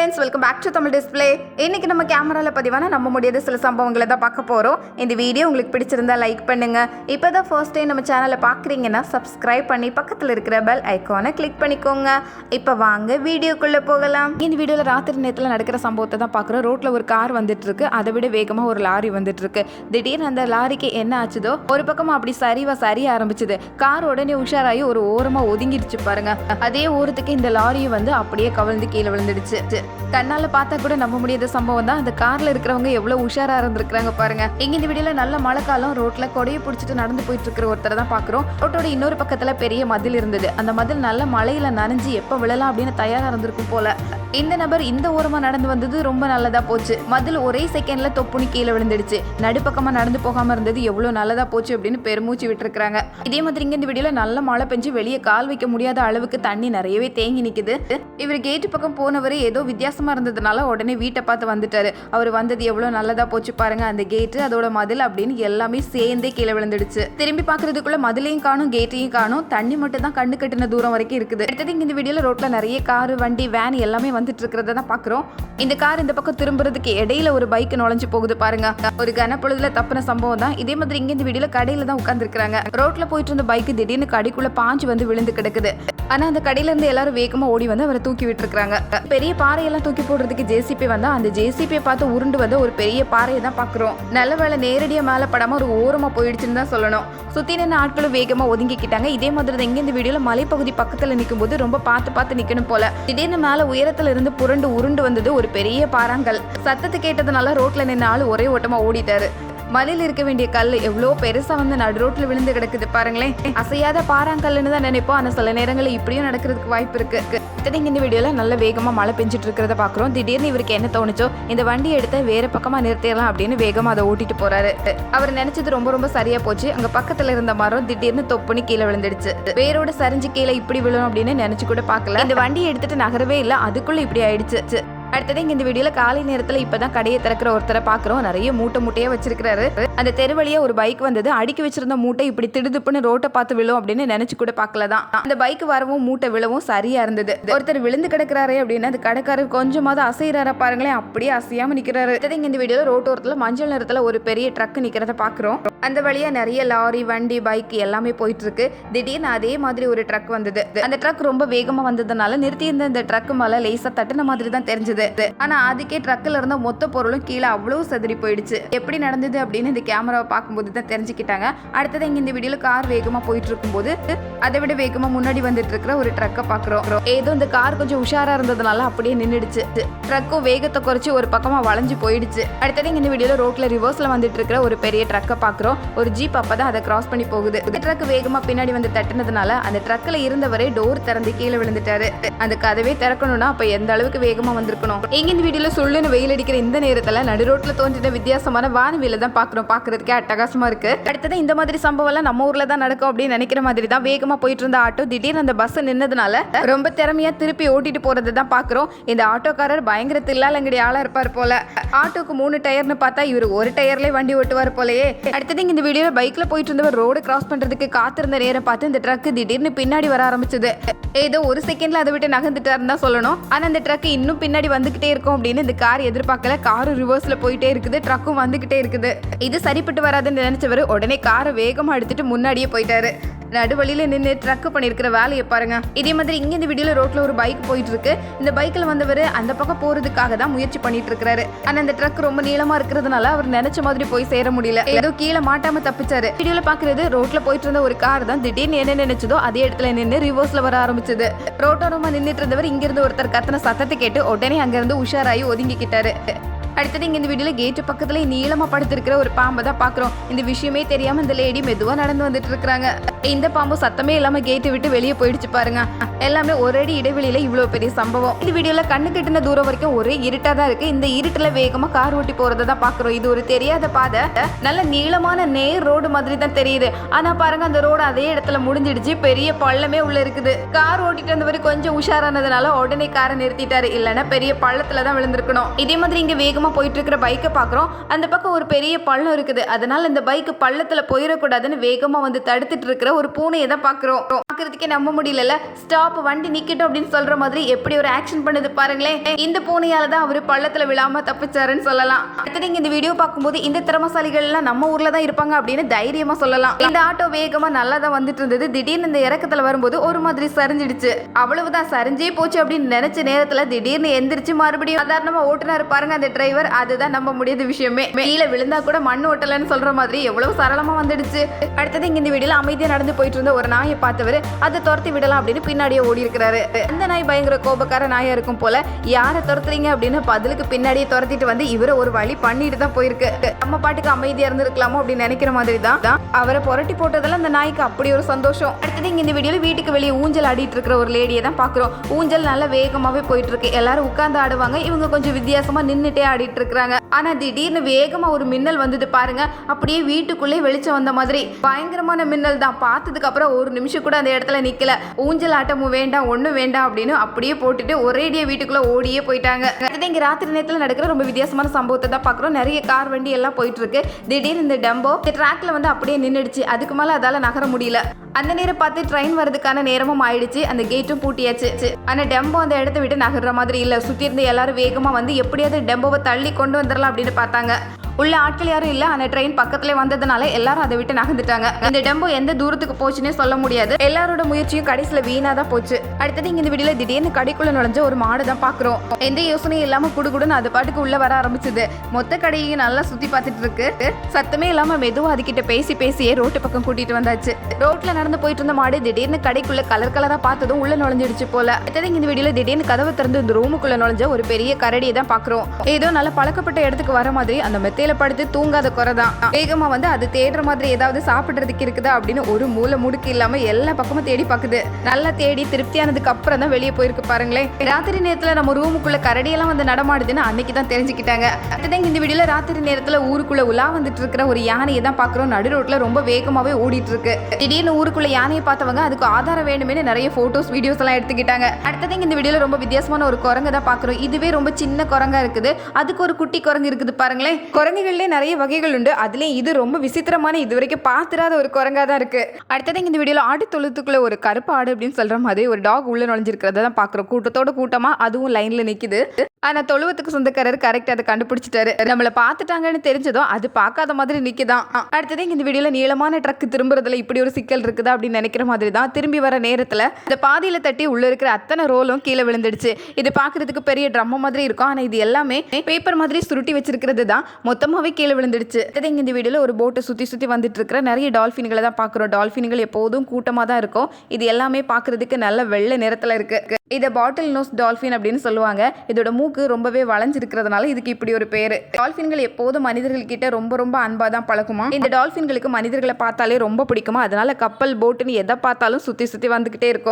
Friends welcome back to Tamil display இன்னைக்கு நம்ம கேமராவில் பதிவான நம்ப முடியாத சில சம்பவங்களை தான் பார்க்க போகிறோம் இந்த வீடியோ உங்களுக்கு பிடிச்சிருந்தா லைக் பண்ணுங்க. இப்போ தான் ஃபர்ஸ்ட் டைம் நம்ம சேனலை பார்க்குறீங்கன்னா சப்ஸ்கிரைப் பண்ணி பக்கத்தில் இருக்கிற பெல் ஐக்கானை கிளிக் பண்ணிக்கோங்க. இப்போ வாங்க வீடியோக்குள்ளே போகலாம். இந்த வீடியோவில் ராத்திரி நேரத்தில் நடக்கிற சம்பவத்தை தான் பார்க்குறோம். ரோட்டில் ஒரு கார் வந்துட்டு இருக்கு அதை விட வேகமாக ஒரு லாரி வந்துட்டு இருக்கு திடீர்னு அந்த லாரிக்கு என்ன ஆச்சுதோ ஒரு பக்கமாக அப்படி சரிவா சரிய ஆரம்பிச்சது. கார் உடனே உஷாராகி ஒரு ஓரமாக ஒதுங்கிடுச்சு பாருங்க. அதே ஓரத்துக்கு இந்த லாரியை வந்து அப்படியே கவிழ்ந்து கீழே விழுந்துடுச்சு. கண்ணால பார்த்தா கூட நம்ப முடியாத சம்பவம் தான். அந்த கார்ல இருக்கிறவங்க எவ்வளவு உஷாரா இருந்திருக்காங்க பாருங்க. இங்க இந்த வீடியோல நல்ல மழை காலம் ரோட்ல கொடையை பிடிச்சிட்டு நடந்து போயிட்டு இருக்கிற ஒருத்தரை தான் பாக்குறோம் ரோட்டோட இன்னொரு பக்கத்துல பெரிய மதில் இருந்தது. அந்த மதில் நல்ல மழையில நனைஞ்சு எப்ப விழலாம் அப்படின்னு தயாரா இருந்திருக்கும் போல. இந்த நபர் இந்த ஓரமா நடந்து வந்தது ரொம்ப நல்லதா போச்சு. மதில் ஒரே செகண்ட்ல தொப்புனி கீழே விழுந்துடுச்சு. நடுப்பக்கமா நடந்து போகாம இருந்தது எவ்வளவு நல்லதா போச்சு அப்படின்னு பெருமூச்சு விட்டுருக்காங்க இதே மாதிரி இங்கே இந்த வீடியோல நல்ல மழை பெஞ்சு வெளியே கால் வைக்க முடியாத அளவுக்கு தண்ணி நிறையவே தேங்கி நிக்குது. இவர் கேட்டு பக்கம் போனவர் ஏதோ வித்தியாசமா இருந்ததுனால உடனே வீட்டை பார்த்து வந்துட்டாரு. அவர் வந்தது எவ்வளவு நல்லதா போச்சு பாருங்க அந்த கேட்டு அதோட மதில் அப்படின்னு எல்லாமே சேர்ந்தே கீழே விழுந்துடுச்சு. திரும்பி பாக்குறதுக்குள்ள மதிலையும் காணும் கேட்டையும் காணும். தண்ணி மட்டும் தான் கண்ணு கட்டின தூரம் வரைக்கும் இருக்குது. அடுத்தது இந்த வீடியோல ரோட்ல நிறைய காரு வண்டி வேன் எல்லாமே வந்துட்டு இருக்கிறத தான் பார்க்குறோம் இந்த கார் இந்த பக்கம் திரும்புறதுக்கு இடையில ஒரு பைக் நுழைஞ்சு போகுது பாருங்க. ஒரு கனப்பொழுதுல தப்புன சம்பவம் தான். இதே மாதிரி இங்க இந்த வீடியோல கடையில தான் உட்காந்துருக்காங்க ரோட்ல போயிட்டு இருந்த பைக் திடீர்னு கடைக்குள்ள பாஞ்சு வந்து விழுந்து கிடக்குது. ஆனா அந்த கடையில இருந்து எல்லாரும் வேகமா ஓடி வந்து அவரை தூக்கி விட்டுருக்காங்க பெரிய பாறையெல்லாம் தூக்கி போடுறதுக்கு ஜேசிபி வந்தா அந்த ஜேசிபியை பார்த்து உருண்டு வந்து ஒரு பெரிய பாறையை தான் பாக்குறோம். நல்ல வேலை நேரடியா மேல படாம ஒரு ஓரமா போயிடுச்சுன்னு தான் சொல்லணும். சுத்தி நின்று ஆட்களும் வேகமா ஒதுங்கிக்கிட்டாங்க. இதே மாதிரி தான் இங்க இந்த வீடியோல மலைப்பகுதி பக்கத்துல நிற்கும் போது ரொம்ப பார்த்து பார்த்து நிக்கணும் போல. திடீர்னு மேல உயரத்துல இருந்து புரண்டு உருண்டு வந்தது ஒரு பெரிய பாறாங்கல். சத்தத்தை கேட்டதுனால ரோட்ல நின்ன ஆளு ஒரே ஓட்டமா ஓடிட்டாரு. மலையில் இருக்க வேண்டிய கல் எவ்வளோ பெருசா வந்து நடு ரோட்டில் விழுந்து கிடக்குது பாருங்களேன். அசையாத பாறாங்கல்லுன்னு தான் நினைப்போம். ஆனால் சில நேரங்களில் இப்படியும் நடக்கிறதுக்கு வாய்ப்பு இருக்கு. இத்தனைக்கு இந்த வீடியோல நல்ல வேகமா மழை பெஞ்சிட்டு இருக்கிறத பாக்குறோம். திடீர்னு இவருக்கு என்ன தோணுச்சோ இந்த வண்டியை எடுத்து வேற பக்கமா நிறுத்திடலாம் அப்படின்னு வேகமா அதை ஓட்டிட்டு போறாரு. அவர் நினைச்சது ரொம்ப ரொம்ப சரியா போச்சு. அங்க பக்கத்துல இருந்த மரம் திடீர்னு தொப்புன்னு கீழே விழுந்துடுச்சு. வேரோட சரிஞ்சு கீழே இப்படி விழும் அப்படின்னு நினைச்சு கூட பார்க்கல. இந்த வண்டியை எடுத்துட்டு நகரவே இல்லை. அதுக்குள்ள இப்படி ஆயிடுச்சு. அடுத்தது இங்க இந்த வீடியோல காலை நேரத்துல இப்பதான் கடையை திறக்கிற ஒருத்தரை பாக்குறோம் நிறைய மூட்டை மூட்டையா வச்சிருக்கிறாரு. அந்த தெருவழியா ஒரு பைக் வந்தது. அடுக்கி வச்சிருந்த மூட்டை இப்படி திடுதுப்புன்னு ரோட்டை பார்த்து விழும் அப்படின்னு நினைச்சு கூட பார்க்கல தான் அந்த பைக் வரவும் மூட்டை விழவும் சரியா இருந்தது. ஒருத்தர் விழுந்து கிடக்குறாரே அப்படின்னு அந்த கடைக்காரர் கொஞ்சமாவது அசைறாரா பாருங்களேன். அப்படியே அசையாம நிக்கிறாரு. அடுத்தது இங்க இந்த வீடியோல ரோட்டோரத்துல மஞ்சள் நிறத்துல ஒரு பெரிய ட்ரக் நிக்கிறத பாக்குறோம் அந்த வழியா நிறைய லாரி வண்டி பைக் எல்லாமே போயிட்டு இருக்கு திடீர்னு அதே மாதிரி ஒரு ட்ரக் வந்தது. அந்த ட்ரக் ரொம்ப வேகமா வந்ததுனால நிறுத்தி இருந்த இந்த ட்ரக் மேல லேசா தட்டின மாதிரி தான் தெரிஞ்சது. ஆனா அதுக்கே ட்ரக்ல இருந்த மொத்த பொருளும் கீழே அவ்வளவு செதறி போயிடுச்சு. எப்படி நடந்தது அப்படின்னு இந்த கேமராவை பார்க்கும்போது தான் தெரிஞ்சுக்கிட்டாங்க. அடுத்தது இங்க இந்த வீடியோல கார் வேகமா போயிட்டு இருக்கும்போது அதை விட வேகமா முன்னாடி வந்துட்டு இருக்கிற ஒரு ட்ரக்கை பாக்குறோம் ஏதோ இந்த கார் கொஞ்சம் உஷாரா இருந்ததுனால அப்படியே நின்னுடுச்சு. ட்ரக்கும் வேகத்தை குறைச்சு ஒரு பக்கமா வளைஞ்சு போயிடுச்சு. அடுத்தது இங்க இந்த வீடியோல ரோட்ல ரிவர்ஸ்ல வந்துட்டு இருக்கிற ஒரு பெரிய ட்ரக்கை பாக்குறோம் ஒரு ஜீப் அப்பதான் அதை கிராஸ் பண்ணி போகுது. இந்த ட்ரக் வேகமா பின்னாடி வந்து தட்டினதுனால அந்த ட்ரக்ல இருந்தவரே டோர் திறந்து கீழே விழுந்துட்டாரு. அந்த கதவே திறக்கணும்னா அப்ப எந்த அளவுக்கு வேகமா வந்திருக்கணும்? எங்க இந்த வீடியோல சொல்லுன்னு வெயில் அடிக்கிற இந்த நேரத்துல நடு ரோட்ல தோன்றின வித்தியாசமான வானவியில தான் பாக்குறோம் பாக்குறதுக்கே அட்டகாசமா இருக்கு. அடுத்தது இந்த மாதிரி சம்பவம் எல்லாம் நம்ம ஊர்ல தான் நடக்கும் அப்படின்னு நினைக்கிற மாதிரி தான் வேகமா போயிட்டு இருந்த ஆட்டோ திடீர்னு அந்த பஸ் நின்னதுனால ரொம்ப திறமையா திருப்பி ஓட்டிட்டு போறதை தான் பாக்குறோம் இந்த ஆட்டோக்காரர் பயங்கர தில்லாலங்கடி ஆளா இருப்பார் போல. ஆட்டோக்கு மூணு டயர்னு பார்த்தா இவர் ஒரு டயர்லேயே வண்டி ஓட்டுவார் போலயே. அடுத்தது இந்த வீடியோல பைக்ல போயிட்டு இருந்தவர் ரோடு கிராஸ் பண்றதுக்கு காத்திருந்த நேரம் பார்த்து இந்த ட்ரக் திடீர்னு பின்னாடி வர ஆரம்பிச்சது. ஏதோ ஒரு செகண்ட்ல அதை விட்டு நகர்ந்துட்டாருன்னு தான் சொல்லணும். ஆனா அந்த ட்ரக் இன்னும் பின்னாடி வந்துக்கிட்டே இருக்கும் அப்படின்னு இந்த கார் எதிர்பார்க்கல. காரும் ரிவர்ஸில் போயிட்டே இருக்குது. ட்ரக்கும் வந்துகிட்டே இருக்குது. இது சரிப்பட்டு வராதுன்னு நினைச்சவர் உடனே காரை வேகமாக எடுத்துட்டு முன்னாடியே போயிட்டாரு. நடுவழியில நின்று ட்ரக் பண்ணிருக்கிற வேலையை பாருங்க. இதே மாதிரி இங்க இந்த வீடியோல ரோட்ல ஒரு பைக் போயிட்டு இருக்கு இந்த பைக்ல வந்தவர் அந்த பக்கம் போறதுக்காக தான் முயற்சி பண்ணிட்டு இருக்காரு ஆனா அந்த ட்ரக் ரொம்ப நீளமா இருக்கிறதுனால அவர் நினைச்ச மாதிரி போய் சேர முடியல. ஏதோ கீழே மாட்டாம தப்பிச்சாரு. வீடியோல பாக்குறது ரோட்ல போயிட்டு இருந்த ஒரு கார் தான் திடீர்னு என்ன நினைச்சதோ அதே இடத்துல நின்று ரிவர்ஸ்ல வர ஆரம்பிச்சது. ரோட்டோரமா நின்றுட்டு இருந்தவர் இங்க இருந்து ஒருத்தர் கத்தன சத்தத்தை கேட்டு உடனே அங்க இருந்து உஷாராயி ஒதுங்கிக்கிட்டாரு. அடுத்தது இங்க இந்த வீடியோல கேட்டு பக்கத்துல நீளமா படுத்திருக்கிற ஒரு பாம்பை தான் பாக்குறோம் இந்த விஷயமே தெரியாம இந்த லேடி மெதுவா நடந்து வந்துட்டு இருக்காங்க இந்த பாம்பு சத்தமே இல்லாம கேட்டு விட்டு வெளியே போயிடுச்சு பாருங்க. எல்லாமே ஒரே இடைவெளியில இவ்வளவு பெரிய சம்பவம். இந்த வீடியோல கண்ணு கெட்டின தூரம் வரைக்கும் ஒரே இருட்டா தான் இருக்கு. இந்த இருட்டுல வேகமா கார் ஓட்டி போறதை தான் பாக்குறோம் இது ஒரு தெரியாத பாதை. நல்ல நீளமான நேர் ரோடு மாதிரி தான் தெரியுது. ஆனா பாருங்க அந்த ரோடு அதே இடத்துல முடிஞ்சிடுச்சு. பெரிய பள்ளமே உள்ள இருக்குது. கார் ஓட்டிட்டு வந்தவர் கொஞ்சம் உஷாரானதுனால உடனே காரை நிறுத்திட்டாரு. இல்லைன்னா பெரிய பள்ளத்துல தான் விழுந்திருக்கணும். இதே மாதிரி இங்க வேகமா வேகமாக போயிட்டு இருக்கிற பைக்கை பார்க்குறோம். அந்த பக்கம் ஒரு பெரிய பள்ளம் இருக்குது. அதனால இந்த பைக் பள்ளத்தில் போயிடக்கூடாதுன்னு வேகமாக வந்து தடுத்துட்டு இருக்கிற ஒரு பூனையை தான் பார்க்குறோம். பார்க்கறதுக்கே நம்ப முடியல ஸ்டாப் வண்டி நிற்கட்டும் அப்படின்னு சொல்ற மாதிரி எப்படி ஒரு ஆக்ஷன் பண்ணுது பாருங்களேன். இந்த பூனையால தான் அவர் பள்ளத்தில் விழாம தப்பிச்சாருன்னு சொல்லலாம். அடுத்து நீங்கள் இந்த வீடியோ பார்க்கும்போது இந்த திறமசாலிகள் எல்லாம் நம்ம ஊர்ல தான் இருப்பாங்க அப்படின்னு தைரியமாக சொல்லலாம். இந்த ஆட்டோ வேகமாக நல்லா தான் வந்துட்டு இருந்தது திடீர்னு இந்த இறக்கத்தில் வரும்போது ஒரு மாதிரி சரிஞ்சிடுச்சு. அவ்வளவுதான் சரிஞ்சே போச்சு அப்படின்னு நினைச்ச நேரத்தில் திடீர்னு எந்திரிச்சு மறுபடியும் சாதாரணமாக ஓட்டுனாரு பாருங்க அந்த டிரைவர் அதுதான் நம்ப முடியாத விஷயமே. கீழே விழுந்தா கூட மண் ஓட்டலன்னு சொல்ற மாதிரி எவ்வளவு சரளமா வந்துடுச்சு. அடுத்தது இங்க இந்த வீடியோல அமைதியா நடந்து போயிட்டு இருந்த ஒரு நாயை பார்த்தவர் அதை துரத்தி விடலாம் அப்படின்னு பின்னாடியே ஓடி இருக்கிறாரு. அந்த நாய் பயங்கர கோபக்கார நாயா இருக்கும் போல யாரை துரத்துறீங்க? அப்படின்னு பதிலுக்கு பின்னாடியே துரத்திட்டு வந்து இவரை ஒரு வழி பண்ணிட்டு தான் போயிருக்கு. நம்ம பாட்டுக்கு அமைதியா இருந்திருக்கலாமோ அப்படின்னு நினைக்கிற மாதிரி தான். அவரை புரட்டி போட்டதுல அந்த நாய்க்கு அப்படி ஒரு சந்தோஷம். அடுத்தது இங்க இந்த வீடியோல வீட்டுக்கு வெளியே ஊஞ்சல் ஆடிட்டு இருக்கிற ஒரு லேடியை தான் பாக்குறோம் ஊஞ்சல் நல்லா வேகமாவே போயிட்டு இருக்கு. எல்லாரும் உட்கார்ந்து ஆடுவாங்க. இவங்க கொஞ்சம் வித்தியாசமா நின்னுட்டே ஆடிட்டு இருக்கிறாங்க. ஆனால் திடீர்னு வேகமாக ஒரு மின்னல் வந்தது பாருங்க. அப்படியே வீட்டுக்குள்ளே வெளிச்சம் வந்த மாதிரி. பயங்கரமான மின்னல் தான். பார்த்ததுக்கு அப்புறம் ஒரு நிமிஷம் கூட அந்த இடத்துல நிற்கல ஊஞ்சல் ஆட்டமும் வேண்டாம் ஒன்றும் வேண்டாம் அப்படின்னு அப்படியே போட்டுட்டு ஒரேடியாக வீட்டுக்குள்ளே ஓடியே போயிட்டாங்க. அடுத்தது இங்கே ராத்திரி நேரத்தில் நடக்கிற ரொம்ப வித்தியாசமான சம்பவத்தை தான் பார்க்குறோம். நிறைய கார் வண்டி எல்லாம் போயிட்டு இருக்கு. திடீர்னு இந்த டம்போ இந்த ட்ராக்ல வந்து அப்படியே நின்றுடுச்சு அதுக்கு மேலே அதால் நகர முடியல. அந்த நேரம் பார்த்து ட்ரெயின் வரதுக்கான நேரமும் ஆயிடுச்சு. அந்த கேட்டும் பூட்டியாச்சு. ஆனால் டெம்போ அந்த இடத்த விட்டு நகர்ற மாதிரி இல்லை. சுற்றி இருந்த எல்லாரும் வேகமாக வந்து எப்படியாவது டெம்போவை தள்ளி கொண்டு வந்துடலாம் அப்படின்னு பார்த்தாங்க. உள்ள ஆட்கள் யாரும் இல்ல. அந்த ட்ரெயின் பக்கத்துல வந்ததுனால எல்லாரும் அதை விட்டு நகர்ந்துட்டாங்க. இந்த டெம்போ எந்த தூரத்துக்கு போச்சுன்னே சொல்ல முடியாது. எல்லாரோட முயற்சியும் கடைசியில வீணாக தான் போச்சு. அடுத்தது இங்க இந்த வீடியோல திடீர்னு கடைக்குள்ள நுழைஞ்ச ஒரு மாடு தான் பாக்குறோம். எந்த யோசனையும் இல்லாம குடுகுடுன்னு அது பாட்டுக்கு உள்ள வர ஆரம்பிச்சது. மொத்த கடையையும் நல்லா சுத்தி பார்த்துட்டு இருக்கு. சத்தமே இல்லாம மெதுவா அதுகிட்ட பேசி பேசியே ரோட்டு பக்கம் கூட்டிட்டு வந்தாச்சு. ரோட்ல நடந்து போயிட்டு இருந்த மாடு திடீர்னு கடைக்குள்ள கலர் கலரா பார்த்ததும் உள்ள நுழைஞ்சிடுச்சு போல. அடுத்தது இந்த வீடியோல திடீர்னு கதவை திறந்து இந்த ரூமுக்குள்ள நுழைஞ்ச ஒரு பெரிய கரடியை தான் பாக்குறோம். ஏதோ நல்ல பழக்கப்பட்ட இடத்துக்கு வர மாதிரி அந்த மெத்தையில படுத்து தூங்காத குறை தான் வேகமா வந்து அது தேடுற மாதிரி ஏதாவது சாப்பிடுறதுக்கு இருக்குதா அப்படின்னு ஒரு மூலை முடுக்கு இல்லாம எல்லா பக்கமும் தேடி பாக்குது. நல்லா தேடி திருப்தியானதுக்கு அப்புறம் தான் வெளியே போயிருக்கு பாருங்களேன். ராத்திரி நேரத்துல நம்ம ரூமுக்குள்ள கரடியெல்லாம் வந்து நடமாடுதுன்னு அன்னைக்கு தான் தெரிஞ்சுக்கிட்டாங்க. அடுத்ததான் இந்த வீடியோல ராத்திரி நேரத்துல ஊருக்குள்ள உலா வந்துட்டு இருக்கிற ஒரு யானையை தான் பாக்குறோம். நடு ரோட்ல ரொம்ப வேகமாவே ஓடிட்டு இருக்கு. திடீர்னு ஊருக்குள்ள யானையை பார்த்தவங்க அதுக்கு ஆதாரம் வேணுமே நிறைய போட்டோஸ் வீடியோஸ் எல்லாம் எடுத்துக்கிட்டாங்க. அடுத்தது இந்த வீடியோல ரொம்ப வித்தியாசமான ஒரு குரங்கு தான் பாக்குறோம். இதுவே ரொம்ப சின்ன குரங்கா இருக்குது. அதுக்கு ஒரு குட்டி குரங்கு இருக்குது பாருங்களேன். குரங்குகள்லேயே நிறைய வகைகள் உண்டு. அதுலேயும் இது ரொம்ப விசித்திரமான இது வரைக்கும் பார்த்துடாத ஒரு குரங்கா தான் இருக்கு. அடுத்தது இந்த வீடியோவில் ஆடு தொழுத்துக்குள்ள ஒரு கருப்பு ஆடு அப்படின்னு சொல்ற மாதிரி ஒரு டாக் உள்ள நுழைஞ்சிருக்கிறத தான் பாக்குறோம். கூட்டத்தோட கூட்டமா அதுவும் லைன்ல நிக்குது. ஆனால் தொழுவத்துக்கு சொந்தக்காரர் கரெக்டாக அதை கண்டுபிடிச்சிட்டாரு. நம்மளை பார்த்துட்டாங்கன்னு தெரிஞ்சதும் அது பார்க்காத மாதிரி நிற்கிதான் அடுத்தது இந்த வீடியோவில் நீளமான ட்ரக் திரும்புறதுல இப்படி ஒரு சிக்கல் இருக்குதா அப்படின்னு நினைக்கிற மாதிரி தான் திரும்பி வர நேரத்தில் இந்த பாதியில் தட்டி உள்ள இருக்கிற அத்தனை ரோலும் கீழே விழுந்துடுச்சு. இது பார்க்கறதுக்கு பெரிய ட்ரம் மாதிரி இருக்கும். ஆனால் இது எல்லாமே பேப்பர் மாதிரி சுருட்டி வச்சிருக்கிறது தான். மொத்தமாகவே கீழே விழுந்துடுச்சு. அடுத்தது இங்கே இந்த வீடியோல ஒரு போட்டை சுற்றி சுற்றி வந்துட்டு இருக்கிற நிறைய டால்ஃபின்களை தான் பார்க்குறோம். டால்ஃபின்கள் எப்போதும் கூட்டமாக தான் இருக்கும். இது எல்லாமே பார்க்குறதுக்கு நல்ல வெள்ளை நிறத்தில் இருக்குது இதை பாட்டில் நோஸ் டால்ஃபின் அப்படின்னு சொல்லுவாங்க. இதோட மூக்கு ரொம்பவே வளைஞ்சிருக்கிறதுனால இதுக்கு இப்படி ஒரு பேர். டால்ஃபின்கள் எப்போதும் மனிதர்கள்கிட்ட ரொம்ப ரொம்ப அன்பாக தான் பழக்குமா இந்த டால்ஃபின்களுக்கு மனிதர்களை பார்த்தாலே ரொம்ப பிடிக்குமா? அதனால கப்பல் போட்டுன்னு எதை பார்த்தாலும் சுற்றி சுற்றி வந்துக்கிட்டே இருக்கும்.